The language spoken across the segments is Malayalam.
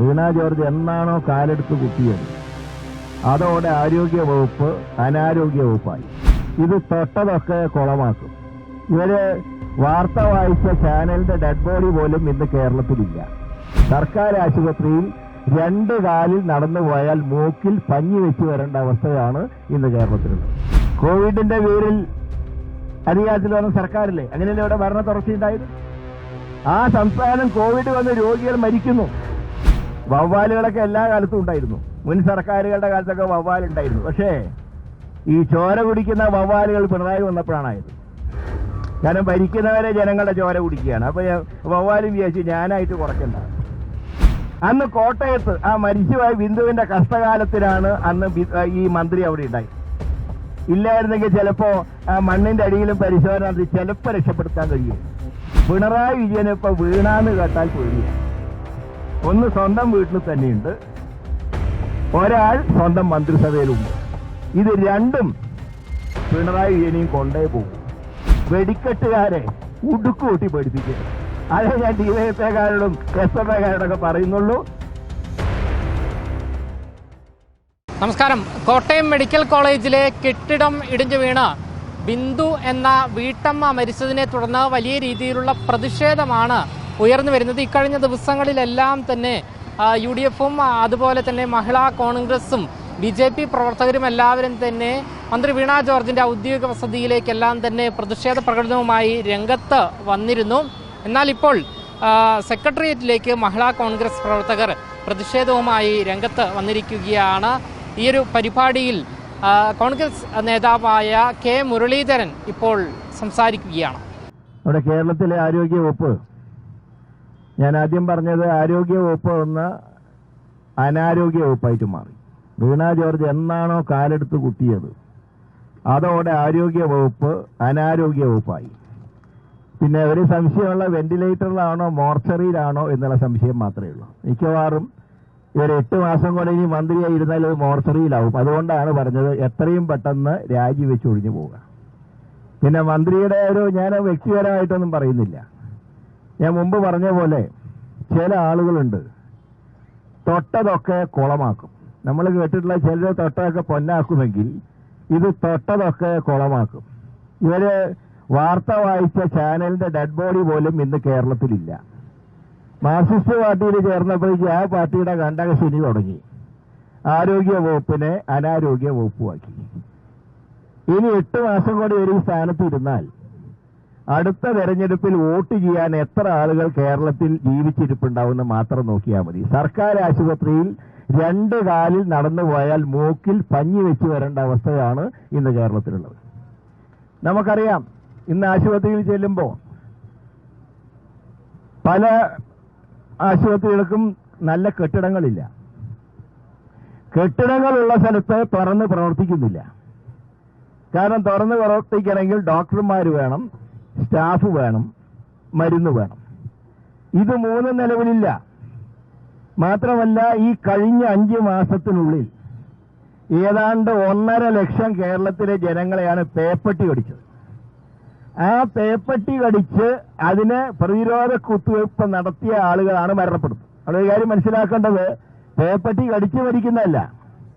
വീണ ജോർജ് എന്നാണോ കാലെടുത്ത് കുത്തിയത്? അതോടെ ആരോഗ്യ വകുപ്പ് അനാരോഗ്യ വകുപ്പായി. ഇത് തൊട്ടതൊക്കെ കുളമാക്കും. ഇവർ വാർത്ത വായിച്ച ചാനലിന്റെ ഡെഡ് ബോഡി പോലും ഇന്ന് കേരളത്തിലില്ല. സർക്കാർ ആശുപത്രിയിൽ രണ്ട് കാലിൽ നടന്നു പോയാൽ മൂക്കിൽ പഞ്ഞി വെച്ച് വരേണ്ട അവസ്ഥയാണ് ഇന്ന് കേരളത്തിലുള്ളത്. കോവിഡിന്റെ പേരിൽ അധികാരത്തിൽ വന്ന സർക്കാരില്ലേ? അങ്ങനെയല്ലേ ഇവിടെ ഭരണ തുടർച്ചയുണ്ടായത്? ആ സംസ്ഥാനം കോവിഡ് വന്ന് രോഗികൾ മരിക്കുന്നു. വവ്വാലുകളൊക്കെ എല്ലാ കാലത്തും ഉണ്ടായിരുന്നു. മുൻ സർക്കാരുകളുടെ കാലത്തൊക്കെ വവ്വാലുണ്ടായിരുന്നു പക്ഷേ ഈ ചോര കുടിക്കുന്ന വവ്വാലുകൾ പിണറായി വന്നപ്പോഴാണായത്. കാരണം ഭരിക്കുന്നവരെ ജനങ്ങളുടെ ചോര കുടിക്കുകയാണ്. അപ്പൊ വവ്വാലും വിചാരിച്ച് ഞാനായിട്ട് കുറയ്ക്കണ്ട. അന്ന് കോട്ടയത്ത് ആ മരിച്ചുപോയ ബിന്ദുവിന്റെ കഷ്ടകാലത്തിലാണ് അന്ന് ഈ മന്ത്രി അവിടെ ഉണ്ടായി. ഇല്ലായിരുന്നെങ്കിൽ ചിലപ്പോ ആ മണ്ണിന്റെ അടിയിലും പരിശോധന ചിലപ്പോ രക്ഷപ്പെടുത്താൻ കഴിയും. പിണറായി വിജയൻ ഇപ്പൊ വീണാന്ന് കേട്ടാൽ പേടിയാണ് ഒന്ന് സ്വന്തം വീട്ടിൽ തന്നെയുണ്ട്. ഒരാൾ സ്വന്തം മന്ത്രിസഭയിലുണ്ട്. ഇത് രണ്ടും പിണറായി വിജയനെയും കൊണ്ടേ പോകും. വെടിക്കെട്ടുകാരെ ഉടുക്കൂട്ടി പഠിപ്പിക്കും. അതേ ഞാൻ ഡി വൈ എഫ് എക്കാരോടും എസ് എഫ് എക്കാരോടൊക്കെ പറയുന്നുള്ളൂ. നമസ്കാരം. കോട്ടയം മെഡിക്കൽ കോളേജിലെ കെട്ടിടം ഇടിഞ്ഞു വീണ ബിന്ദു എന്ന വീട്ടമ്മ മരിച്ചതിനെ തുടർന്ന് വലിയ രീതിയിലുള്ള പ്രതിഷേധമാണ് ഉയർന്നു വരുന്നത്. ഇക്കഴിഞ്ഞ ദിവസങ്ങളിലെല്ലാം തന്നെ യു ഡി എഫും അതുപോലെ തന്നെ മഹിളാ കോൺഗ്രസും ബി ജെ പി പ്രവർത്തകരും എല്ലാവരും തന്നെ മന്ത്രി വീണ ജോർജിന്റെ ഔദ്യോഗിക വസതിയിലേക്കെല്ലാം തന്നെ പ്രതിഷേധ പ്രകടനവുമായി രംഗത്ത് വന്നിരുന്നു. എന്നാൽ ഇപ്പോൾ സെക്രട്ടേറിയറ്റിലേക്ക് മഹിളാ കോൺഗ്രസ് പ്രവർത്തകർ പ്രതിഷേധവുമായി രംഗത്ത് വന്നിരിക്കുകയാണ്. ഈ ഒരു പരിപാടിയിൽ കോൺഗ്രസ് നേതാവായ കെ മുരളീധരൻ ഇപ്പോൾ സംസാരിക്കുകയാണ്. നമ്മുടെ കേരളത്തിലെ ആരോഗ്യ വകുപ്പ് ഞാൻ ആദ്യം പറഞ്ഞത് ആരോഗ്യ വകുപ്പ് ഒന്ന് അനാരോഗ്യ വകുപ്പായിട്ട് മാറി. വീണ ജോർജ് എന്നാണോ കാലെടുത്ത് കുത്തിയത്? അതോടെ ആരോഗ്യ വകുപ്പ് അനാരോഗ്യ വകുപ്പായി. പിന്നെ ഒരു സംശയമുള്ള വെന്റിലേറ്ററിലാണോ മോർച്ചറിയിലാണോ എന്നുള്ള സംശയം മാത്രമേ ഉള്ളൂ. മിക്കവാറും ഇവർ എട്ട് മാസം കൊണ്ട് ഇനി മന്ത്രിയായി ഇരുന്നാൽ മോർച്ചറിയിലാവും. അതുകൊണ്ടാണ് പറഞ്ഞത് എത്രയും പെട്ടെന്ന് രാജിവെച്ച് ഒഴിഞ്ഞു പോവുക. പിന്നെ മന്ത്രിയുടെ ഒരു ഞാൻ വ്യക്തിപരമായിട്ടൊന്നും പറയുന്നില്ല. ഞാൻ മുമ്പ് പറഞ്ഞ പോലെ ചില ആളുകളുണ്ട് തൊട്ടതൊക്കെ കുളമാക്കും. നമ്മൾ കേട്ടിട്ടുള്ള ചിലർ തൊട്ടതൊക്കെ പൊന്നാക്കുമെങ്കിൽ ഇത് തൊട്ടതൊക്കെ കുളമാക്കും. ഇവർ വാർത്ത വായിച്ച ചാനലിന്റെ ഡെഡ് ബോഡി പോലും ഇന്ന് കേരളത്തിലില്ല. മാർസിസ്റ്റ് പാർട്ടിയിൽ ചേർന്നപ്പോഴേക്ക് ആ പാർട്ടിയുടെ കണ്ടകശിനി തുടങ്ങി. ആരോഗ്യ വകുപ്പിനെ അനാരോഗ്യ വകുപ്പുമാക്കി. ഇനി എട്ട് മാസം കൂടി ഒരു സ്ഥാനത്ത് ഇരുന്നാൽ അടുത്ത തെരഞ്ഞെടുപ്പിൽ വോട്ട് ചെയ്യാൻ എത്ര ആളുകൾ കേരളത്തിൽ ജീവിച്ചിരിപ്പുണ്ടാവുമെന്ന് മാത്രം നോക്കിയാൽ മതി. സർക്കാർ ആശുപത്രിയിൽ രണ്ട് കാലിൽ നടന്നു പോയാൽ മൂക്കിൽ പഞ്ഞി വെച്ച് വരേണ്ട അവസ്ഥയാണ് ഇന്ന് കേരളത്തിലുള്ളത്. നമുക്കറിയാം ഇന്ന് ആശുപത്രിയിൽ ചെല്ലുമ്പോൾ പല ആശുപത്രികൾക്കും നല്ല കെട്ടിടങ്ങളില്ല. കെട്ടിടങ്ങളുള്ള സ്ഥലത്ത് തുറന്ന് പ്രവർത്തിക്കുന്നില്ല. കാരണം തുറന്ന് പ്രവർത്തിക്കണമെങ്കിൽ ഡോക്ടർമാർ വേണം. സ്റ്റാഫ് വേണം മരുന്ന് വേണം. ഇത് മൂന്ന് നിലവിലില്ല. മാത്രമല്ല ഈ കഴിഞ്ഞ അഞ്ച് മാസത്തിനുള്ളിൽ ഏതാണ്ട് ഒന്നര ലക്ഷം കേരളത്തിലെ ജനങ്ങളെയാണ് പേപ്പട്ടി കടിച്ചത്. ആ പേപ്പട്ടി കടിച്ച് അതിന് പ്രതിരോധ കുത്തിവയ്പ് നടത്തിയ ആളുകളാണ് മരണപ്പെടുന്നത്. അവിടെ കാര്യം മനസ്സിലാക്കേണ്ടത് പേപ്പട്ടി കടിച്ച് മരിക്കുന്നതല്ല.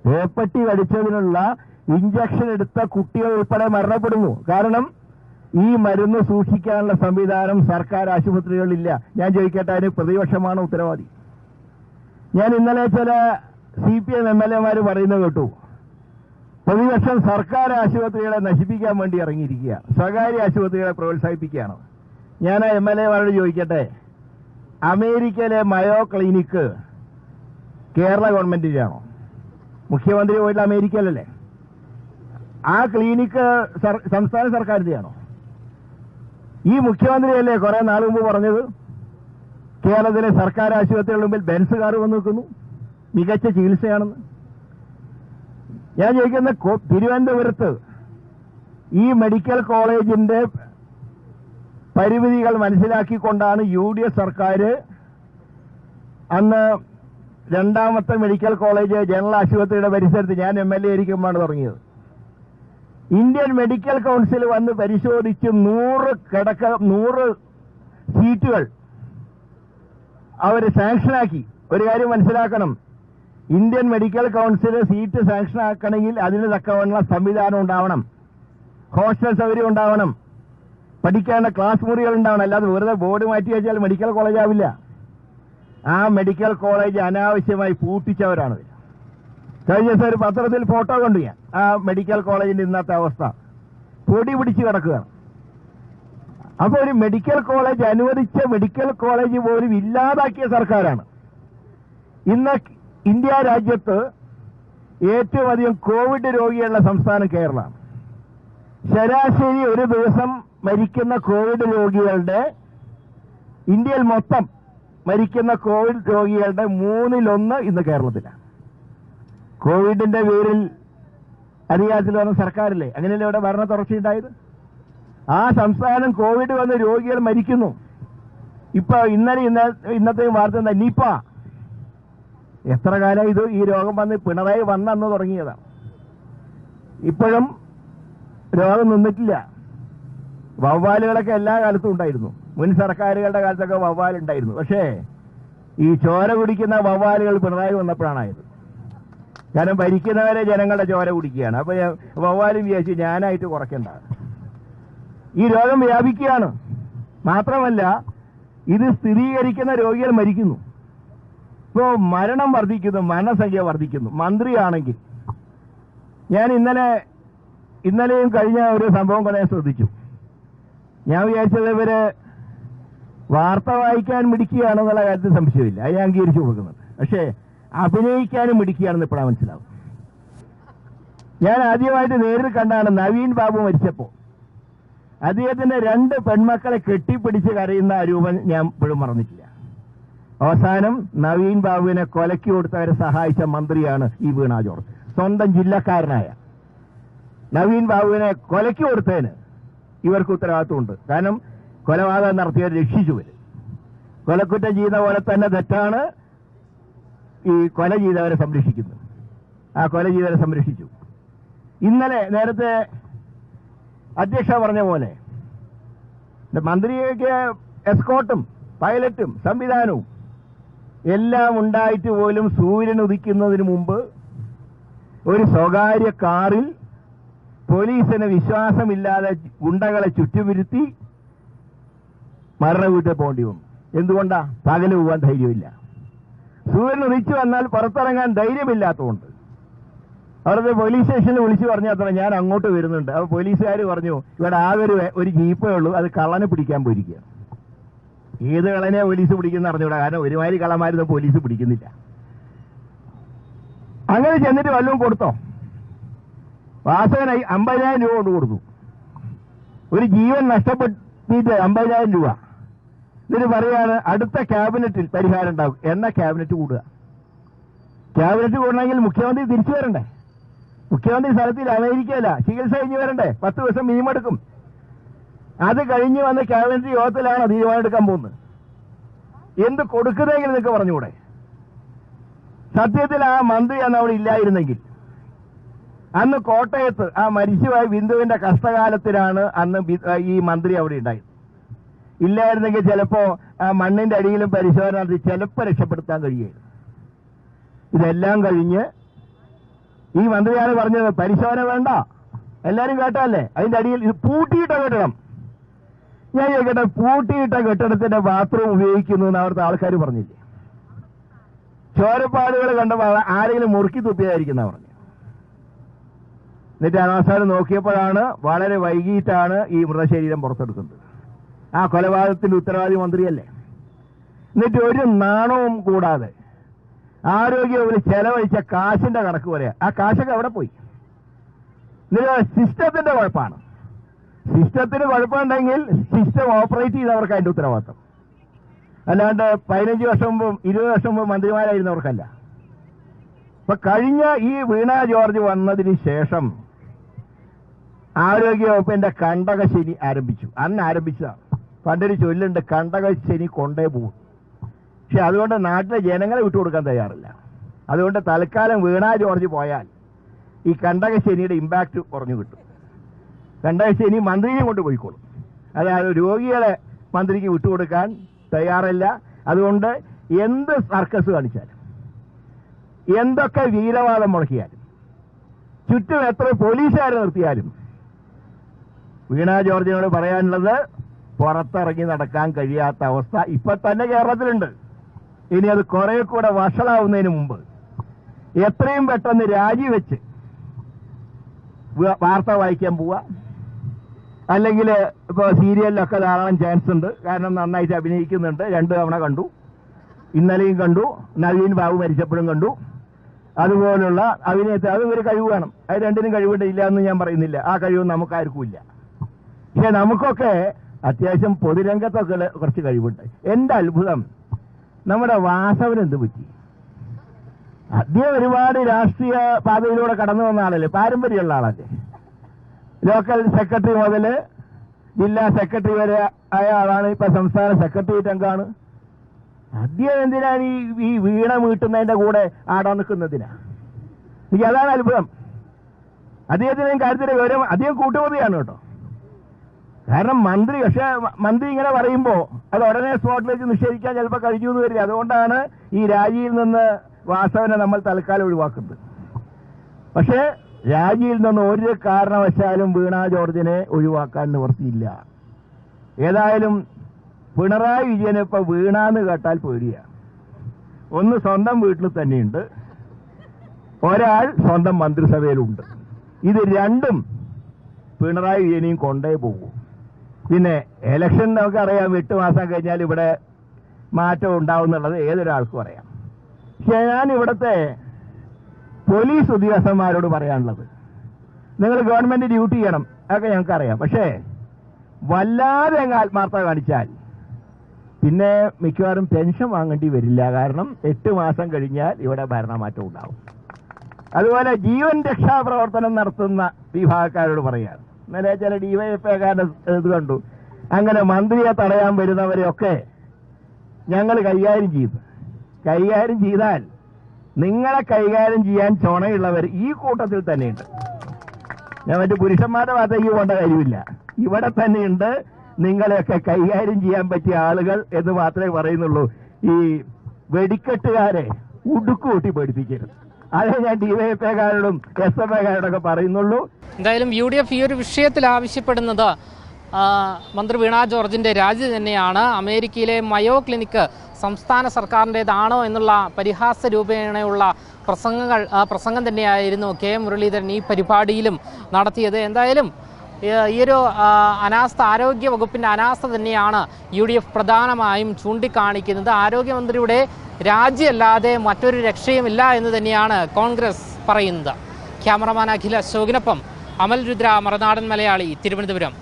പേപ്പട്ടി കടിച്ചതിനുള്ള ഇഞ്ചക്ഷൻ എടുത്ത കുട്ടികൾ ഉൾപ്പെടെ മരണപ്പെടുന്നു. കാരണം ഈ മരുന്ന് സൂക്ഷിക്കാനുള്ള സംവിധാനം സർക്കാർ ആശുപത്രികളിലില്ല. ഞാൻ ചോദിക്കട്ടെ അതിന് പ്രതിപക്ഷമാണ് ഉത്തരവാദി? ഞാൻ ഇന്നലെ ചില C P M M L എമാർ പറയുന്നത് കേട്ടു. പ്രതിപക്ഷം സർക്കാർ ആശുപത്രികളെ നശിപ്പിക്കാൻ വേണ്ടി ഇറങ്ങിയിരിക്കുക. സ്വകാര്യ ആശുപത്രികളെ പ്രോത്സാഹിപ്പിക്കുകയാണ്. ഞാൻ ആ എം എൽ എമാരോട് ചോദിക്കട്ടെ അമേരിക്കയിലെ മയോ ക്ലിനിക്ക് കേരള ഗവൺമെന്റിന്റെയാണോ മുഖ്യമന്ത്രി പോയിട്ട് അമേരിക്കയിലല്ലേ? ആ ക്ലിനിക്ക് സംസ്ഥാന സർക്കാരിന്റെയാണോ? ഈ മുഖ്യമന്ത്രിയല്ലേ കുറെ നാൾ മുമ്പ് പറഞ്ഞത്? കേരളത്തിലെ സർക്കാർ ആശുപത്രികളുടെ മുമ്പിൽ ബെൻസ് കാർ വന്ന് നിൽക്കുന്നു. മികച്ച ചികിത്സയാണെന്ന്. ഞാൻ ചോദിക്കുന്ന തിരുവനന്തപുരത്ത് ഈ മെഡിക്കൽ കോളേജിന്റെ പരിമിതികൾ മനസ്സിലാക്കിക്കൊണ്ടാണ് യു ഡി എഫ് സർക്കാർ അന്ന് രണ്ടാമത്തെ മെഡിക്കൽ കോളേജ് ജനറൽ ആശുപത്രിയുടെ പരിസരത്ത് ഞാൻ എം എൽ എ ആയിരിക്കുമ്പോഴാണ് തുടങ്ങിയത്. ഇന്ത്യൻ മെഡിക്കൽ കൗൺസിൽ വന്ന് പരിശോധിച്ച് നൂറ് കിടക്ക നൂറ് സീറ്റുകൾ അവർ സാങ്ഷനാക്കി. ഒരു കാര്യം മനസ്സിലാക്കണം. ഇന്ത്യൻ മെഡിക്കൽ കൗൺസിൽ സീറ്റ് സാങ്ഷനാക്കണമെങ്കിൽ അതിന് തക്കവണ്ണ സംവിധാനം ഉണ്ടാവണം. ഹോസ്റ്റൽ സൗകര്യം ഉണ്ടാവണം. പഠിക്കേണ്ട ക്ലാസ് മുറികൾ ഉണ്ടാവണം. അല്ലാതെ വെറുതെ ബോർഡ് മാറ്റി വെച്ചാൽ മെഡിക്കൽ കോളേജ് ആവില്ല. ആ മെഡിക്കൽ കോളേജ് അനാവശ്യമായി പൂട്ടിച്ചവരാണ് കഴിഞ്ഞ ദിവസം ഒരു പത്രത്തിൽ ഫോട്ടോ കണ്ടു ഞാൻ. ആ മെഡിക്കൽ കോളേജിന്റെ ഇന്നത്തെ അവസ്ഥ. പൊടി പിടിച്ച് കിടക്കുകയാണ് അപ്പൊ ഒരു മെഡിക്കൽ കോളേജ് അനുവദിച്ച മെഡിക്കൽ കോളേജ് പോലും ഇല്ലാതാക്കിയ സർക്കാരാണ്. ഇന്ന് ഇന്ത്യ രാജ്യത്ത് ഏറ്റവും അധികം കോവിഡ് രോഗിയുള്ള സംസ്ഥാനം കേരളമാണ്. ശരാശരി ഒരു ദിവസം മരിക്കുന്ന കോവിഡ് രോഗികളുടെ ഇന്ത്യയിൽ മൊത്തം മരിക്കുന്ന കോവിഡ് രോഗികളുടെ മൂന്നിലൊന്ന് ഇന്ന് കേരളത്തിലാണ്. കോവിഡിന്റെ പേരിൽ അധികാരത്തിൽ വന്ന സർക്കാരില്ലേ? അങ്ങനെയല്ലേ ഇവിടെ ഭരണ തുടർച്ചയുണ്ടായത്? ആ സംസ്ഥാനം കോവിഡ് വന്ന് രോഗികൾ മരിക്കുന്നു. ഇപ്പൊ ഇന്നലെ ഇന്ന ഇന്നത്തെ വാർത്ത എന്താ? നിപ്പ എത്ര കാലം ഇത് ഈ രോഗം വന്ന് പിണറായി വന്നു തുടങ്ങിയതാ തുടങ്ങിയതാണ്. ഇപ്പോഴും രോഗം നിന്നിട്ടില്ല. വവ്വാലുകളൊക്കെ എല്ലാ കാലത്തും ഉണ്ടായിരുന്നു. മുൻ സർക്കാരുകളുടെ കാലത്തൊക്കെ വവ്വാലുണ്ടായിരുന്നു. പക്ഷേ ഈ ചോര കുടിക്കുന്ന വവ്വാലുകൾ പിണറായി വന്നപ്പോഴാണായത്. കാരണം ഭരിക്കുന്നവരെ ജനങ്ങളുടെ ചോര കുടിക്കുകയാണ്. അപ്പൊ വവ്വാലും വിചാരിച്ചു ഞാനായിട്ട് കുറയ്ക്കണ്ട. ഈ രോഗം വ്യാപിക്കുകയാണ്. മാത്രമല്ല ഇത് സ്ഥിരീകരിക്കുന്ന രോഗികൾ മരിക്കുന്നു. ഇപ്പോ മരണം വർദ്ധിക്കുന്നു മരണസംഖ്യ വർദ്ധിക്കുന്നു. മന്ത്രിയാണെങ്കിൽ. ഞാൻ ഇന്നലെ ഇന്നലെയും കഴിഞ്ഞ ഒരു സംഭവം കുറെ ശ്രദ്ധിച്ചു. ഞാൻ വിചാരിച്ചത് ഇവർ വാർത്ത വായിക്കാൻ മിടിക്കുകയാണെന്നുള്ള കാര്യത്തിൽ സംശയമില്ല. അത് ഞാൻ അംഗീകരിച്ചു കൊടുക്കുന്നത്. പക്ഷേ അഭിനയിക്കാനും മിടിക്കുകയാണെന്ന് ഇപ്പോഴാണ് മനസ്സിലാവും. ഞാൻ ആദ്യമായിട്ട് നേരിൽ കണ്ടാണ് നവീൻ ബാബു മരിച്ചപ്പോ അദ്ദേഹത്തിന്റെ രണ്ട് പെൺമക്കളെ കെട്ടിപ്പിടിച്ച് കരയുന്ന രൂപം ഞാൻ ഇപ്പോഴും മറന്നിട്ടില്ല. അവസാനം നവീൻ ബാബുവിനെ കൊലക്കി കൊടുത്തവരെ സഹായിച്ച മന്ത്രിയാണ് ഈ വീണ ജോർജ്. സ്വന്തം ജില്ലക്കാരനായ നവീൻ ബാബുവിനെ കൊലക്കി കൊടുത്തതിന് ഇവർക്ക് ഉത്തരവാദിത്വമുണ്ട്. കാരണം കൊലപാതകം നടത്തിയവർ രക്ഷിച്ചുവര് കൊലക്കുറ്റം ചെയ്യുന്ന പോലെ തന്നെ തെറ്റാണ്. ഈ കൊല ചെയ്തവരെ സംരക്ഷിക്കുന്നു. ആ കൊല ചെയ്തവരെ സംരക്ഷിച്ചു. ഇന്നലെ നേരത്തെ അധ്യക്ഷ പറഞ്ഞ പോലെ മന്ത്രിക്ക് എസ്കോട്ടും പൈലറ്റും സംവിധാനവും എല്ലാം ഉണ്ടായിട്ട് പോലും സൂര്യൻ ഉദിക്കുന്നതിന് മുമ്പ് ഒരു സ്വകാര്യ കാറിൽ പോലീസിന് വിശ്വാസമില്ലാതെ ഗുണ്ടകളെ ചുറ്റുപിരുത്തി മരണ വീട്ടിൽ പോകേണ്ടി വന്നു. എന്തുകൊണ്ടാ? പകൽ പോകാൻ ധൈര്യമില്ല. സൂര്യൻ ഉദിച്ചു വന്നാൽ പുറത്തിറങ്ങാൻ ധൈര്യമില്ലാത്തതുകൊണ്ട്. അവിടുത്തെ പോലീസ് സ്റ്റേഷനിൽ വിളിച്ചു പറഞ്ഞു അത്ര ഞാൻ അങ്ങോട്ട് വരുന്നുണ്ട്. അപ്പൊ പോലീസുകാർ പറഞ്ഞു ഇവിടെ ആകെ ഒരു ഒരു ജീപ്പേ ഉള്ളൂ. അത് കള്ളനെ പിടിക്കാൻ പോയിരിക്കുകയാണ്. ഏത് കള്ളനെ പോലീസ് പിടിക്കുന്ന അറിഞ്ഞൂടാ കാരണം ഒരുമാതിരി കള്ളന്മാരൊന്നും പോലീസ് പിടിക്കുന്നില്ല. അങ്ങനെ ചെന്നിട്ട് വല്ലതും കൊടുത്തോ? വാസകനായി അമ്പതിനായിരം രൂപ കൊണ്ട് കൊടുത്തു. ഒരു ജീവൻ നഷ്ടപ്പെട്ടിട്ട് അമ്പതിനായിരം രൂപ. എന്നിട്ട് പറയാണ് അടുത്ത ക്യാബിനറ്റിൽ പരിഹാരം ഉണ്ടാകും. എന്ന ക്യാബിനറ്റ് കൂടുക. ക്യാബിനറ്റ് കൂടണമെങ്കിൽ മുഖ്യമന്ത്രി തിരിച്ചു വരണ്ടേ? മുഖ്യമന്ത്രി സ്ഥലത്തിൽ അമേരിക്കയല്ല ചികിത്സ കഴിഞ്ഞ് വരണ്ടേ? പത്ത് ദിവസം മിനിമം എടുക്കും. അത് കഴിഞ്ഞ് വന്ന ക്യാബിനറ്റ് യോഗത്തിലാണ് തീരുമാനം എടുക്കാൻ പോകുന്നത്. എന്ത് കൊടുക്കുന്നതെങ്കിൽ നിങ്ങൾക്ക് പറഞ്ഞുകൂടെ? സത്യത്തിൽ ആ മന്ത്രി അന്ന് അവിടെ ഇല്ലായിരുന്നെങ്കിൽ അന്ന് കോട്ടയത്ത് ആ മരിച്ചുപോയ ബിന്ദുവിന്റെ കഷ്ടകാലത്തിലാണ് അന്ന് ഈ മന്ത്രി അവിടെ ഉണ്ടായത്. ഇല്ലായിരുന്നെങ്കിൽ ചിലപ്പോ ആ മണ്ണിന്റെ അടിയിലും പരിശോധന നടത്തി ചിലപ്പോ രക്ഷപ്പെടുത്താൻ കഴിയുമായിരുന്നു. ഇതെല്ലാം കഴിഞ്ഞ് ഈ മന്ത്രിയാണ് പറഞ്ഞത് പരിശോധന വേണ്ട. എല്ലാരും കേട്ടല്ലേ അതിന്റെ അടിയിൽ ഇത് പൂട്ടിയിട്ട കെട്ടിടം. ഞാൻ ചോദിക്കട്ടെ പൂട്ടിയിട്ട കെട്ടിടത്തിന്റെ ബാത്റൂം ഉപയോഗിക്കുന്നു എന്ന് അവിടുത്തെ ആൾക്കാർ പറഞ്ഞില്ലേ? ചോരപ്പാടുകൾ കണ്ടപ്പോൾ ആരെങ്കിലും മുറുക്കി തുപ്പിയതായിരിക്കുന്ന പറഞ്ഞു എന്നിട്ട് അവസാനം നോക്കിയപ്പോഴാണ് വളരെ വൈകിട്ടാണ് ഈ മൃതശരീരം പുറത്തെടുക്കുന്നത്. ആ കൊലപാതകത്തിന്റെ ഉത്തരവാദി മന്ത്രിയല്ലേ? എന്നിട്ട് ഒരു നാണവും കൂടാതെ ആരോഗ്യ ഒരു ചെലവഴിച്ച കാശിന്റെ കണക്ക് പറയാ ആ കാശൊക്കെ അവിടെ പോയി. എന്നിട്ട് സിസ്റ്റത്തിന്റെ കുഴപ്പമാണ് സിസ്റ്റത്തിന് കുഴപ്പമുണ്ടെങ്കിൽ സിസ്റ്റം ഓപ്പറേറ്റ് ചെയ്തവർക്ക് അതിന്റെ ഉത്തരവാദിത്തം അല്ലാണ്ട് പതിനഞ്ച് വർഷം മുമ്പ് ഇരുപത് വർഷം മുമ്പ് മന്ത്രിമാരായിരുന്നവർക്കല്ല ഇപ്പൊ കഴിഞ്ഞ ഈ വീണ ജോർജ് വന്നതിന് ശേഷം ആരോഗ്യവകുപ്പിന്റെ കണ്ടകശനി ആരംഭിച്ചു. അന്ന് ആരംഭിച്ചതാണ്. പണ്ടൊരു ചൊല്ലുണ്ട് കണ്ടകശനി കൊണ്ടേ പോകും പക്ഷെ അതുകൊണ്ട് നാട്ടിലെ ജനങ്ങളെ വിട്ടുകൊടുക്കാൻ തയ്യാറില്ല. അതുകൊണ്ട് തൽക്കാലം വീണ ജോർജ് പോയാൽ ഈ കണ്ടകശനിയുടെ ഇമ്പാക്റ്റ് കുറഞ്ഞു കിട്ടും. കണ്ടകശനി മന്ത്രിയെ കൊണ്ട് പോയിക്കോളും. അതായത് രോഗികളെ മന്ത്രിക്ക് വിട്ടുകൊടുക്കാൻ തയ്യാറല്ല. അതുകൊണ്ട് എന്ത് സർക്കസ് കാണിച്ചാലും എന്തൊക്കെ വീരവാദം മുടക്കിയാലും ചുറ്റും എത്ര പോലീസുകാരെ നിർത്തിയാലും വീണ ജോർജിനോട് പറയാനുള്ളത് പുറത്തിറങ്ങി നടക്കാൻ കഴിയാത്ത അവസ്ഥ ഇപ്പൊ തന്നെ കേരളത്തിലുണ്ട്. ഇനി അത് കുറെ കൂടെ വഷളാവുന്നതിന് മുമ്പ്. എത്രയും പെട്ടെന്ന് രാജിവെച്ച് വാർത്ത വായിക്കാൻ പോവുക അല്ലെങ്കിൽ ഇപ്പോൾ സീരിയലിലൊക്കെ ധാരാളം ചാൻസ് ഉണ്ട്. കാരണം നന്നായിട്ട് അഭിനയിക്കുന്നുണ്ട്. രണ്ട് തവണ കണ്ടു. ഇന്നലെയും കണ്ടു. നവീൻ ബാബു മരിച്ചപ്പോഴും കണ്ടു. അതുപോലുള്ള അഭിനയത്തെ അത് ഒരു കഴിവ് വേണം. അത് രണ്ടിനും കഴിവുണ്ട്. ഇല്ല എന്ന് ഞാൻ പറയുന്നില്ല. ആ കഴിവ് നമുക്കാർക്കും ഇല്ല. പക്ഷെ നമുക്കൊക്കെ അത്യാവശ്യം പൊതുരംഗത്തൊക്കെ കുറച്ച് കഴിവുണ്ട്. എന്റെ അത്ഭുതം നമ്മുടെ വാസവന് എന്ത് പറ്റി? അദ്ദേഹം ഒരുപാട് രാഷ്ട്രീയ പാതയിലൂടെ കടന്നു വന്ന ആളല്ലേ പാരമ്പര്യമുള്ള ആളല്ലേ? ലോക്കൽ സെക്രട്ടറി മുതൽ ജില്ലാ സെക്രട്ടറി വരെ ആയ ആളാണ് ഇപ്പൊ സംസ്ഥാന സെക്രട്ടേറിയറ്റ് അംഗമാണ് അദ്ദേഹം എന്തിനാണ് ഈ ഈ വീണ വീട്ടുന്നതിന്റെ കൂടെ ആടാൻ നിൽക്കുന്നതിനാ? എനിക്ക് അതാണ് അത്ഭുതം. അദ്ദേഹത്തിന് കാര്യത്തിന്റെ വിവരം അദ്ദേഹം കൂട്ടുമതിയാണ് കേട്ടോ. കാരണം മന്ത്രി പക്ഷെ മന്ത്രി ഇങ്ങനെ പറയുമ്പോ അത് ഉടനെ സ്പോട്ടിൽ വെച്ച് നിഷേധിക്കാൻ ചിലപ്പോൾ കഴിഞ്ഞു എന്ന് വരില്ല. അതുകൊണ്ടാണ് ഈ രാജിയിൽ നിന്ന് വാസവനെ നമ്മൾ തൽക്കാലം ഒഴിവാക്കുന്നത്. പക്ഷേ രാജിയിൽ നിന്ന് ഒരു കാരണവശാലും വീണ ജോർജിനെ ഒഴിവാക്കാൻ നിവർത്തിയില്ല ഏതായാലും പിണറായി വിജയനെ ഇപ്പൊ വീണാന്ന് കേട്ടാൽ പേടിയാണ് ഒന്ന് സ്വന്തം വീട്ടിൽ തന്നെയുണ്ട്. ഒരാൾ സ്വന്തം മന്ത്രിസഭയിലുണ്ട്. ഇത് രണ്ടും പിണറായി വിജയനെയും കൊണ്ടേ പോകും. പിന്നെ ഇലക്ഷൻ നമുക്കറിയാം എട്ട് മാസം കഴിഞ്ഞാൽ ഇവിടെ മാറ്റം ഉണ്ടാവും എന്നുള്ളത് ഏതൊരാൾക്കും അറിയാം. പക്ഷെ ഞാൻ ഇവിടുത്തെ പോലീസ് ഉദ്യോഗസ്ഥന്മാരോട് പറയാനുള്ളത് നിങ്ങൾ ഗവൺമെന്റ് ഡ്യൂട്ടി ചെയ്യണം അതൊക്കെ ഞങ്ങൾക്കറിയാം പക്ഷേ വല്ലാതെ അങ്ങ് ആത്മാർത്ഥത കാണിച്ചാൽ പിന്നെ മിക്കവാറും പെൻഷൻ വാങ്ങേണ്ടി വരില്ല. കാരണം എട്ട് മാസം കഴിഞ്ഞാൽ ഇവിടെ ഭരണമാറ്റം ഉണ്ടാവും. അതുപോലെ ജീവൻ രക്ഷാ പ്രവർത്തനം നടത്തുന്ന വിഭാഗക്കാരോട് പറയാണ് ഇന്നലെ ചില ഡിവൈഎഫ്ഐക്കാരുടെ ഇത് കണ്ടു. അങ്ങനെ മന്ത്രിയെ തടയാൻ വരുന്നവരെയൊക്കെ ഞങ്ങൾ കൈകാര്യം ചെയ്തു. കൈകാര്യം ചെയ്താൽ നിങ്ങളെ കൈകാര്യം ചെയ്യാൻ ചുണയുള്ളവർ ഈ കൂട്ടത്തിൽ തന്നെയുണ്ട്. ഞാൻ മറ്റു പുരുഷന്മാരുടെ ഭാഗത്തേക്ക് പോകേണ്ട കാര്യമില്ല. ഇവിടെ തന്നെയുണ്ട്. നിങ്ങളെയൊക്കെ കൈകാര്യം ചെയ്യാൻ പറ്റിയ ആളുകൾ എന്ന് മാത്രമേ പറയുന്നുള്ളൂ. ഈ വെടിക്കെട്ടുകാരെ ഉടുക്കൂട്ടി പഠിപ്പിക്കരുത് അതേ ഞാൻ ഡിവൈഎഫ്ഐക്കാരോടും എസ് എഫ് എക്കാരോടൊക്കെ പറയുന്നുള്ളൂ. എന്തായാലും യു ഡി എഫ് ഈ ഒരു വിഷയത്തിൽ ആവശ്യപ്പെടുന്നത് മന്ത്രി വീണ ജോർജിന്റെ രാജി തന്നെയാണ്. അമേരിക്കയിലെ മയോ ക്ലിനിക്ക് സംസ്ഥാന സർക്കാരിന്റെതാണോ എന്നുള്ള പരിഹാസ രൂപേണയുള്ള പ്രസംഗങ്ങൾ പ്രസംഗം തന്നെയായിരുന്നു കെ മുരളീധരൻ ഈ പരിപാടിയിലും നടത്തിയത്. എന്തായാലും ഈ ഒരു അനാസ്ഥ ആരോഗ്യ വകുപ്പിന്റെ അനാസ്ഥ തന്നെയാണ് യു ഡി എഫ് പ്രധാനമായും ചൂണ്ടിക്കാണിക്കുന്നത്. ആരോഗ്യമന്ത്രിയുടെ രാജിയല്ലാതെ മറ്റൊരു രക്ഷയുമില്ല എന്ന് തന്നെയാണ് കോൺഗ്രസ് പറയുന്നത്. ക്യാമറമാൻ അഖില അശോകിനൊപ്പം അമൽ രുദ്ര മറനാടൻ മലയാളി തിരുവനന്തപുരം.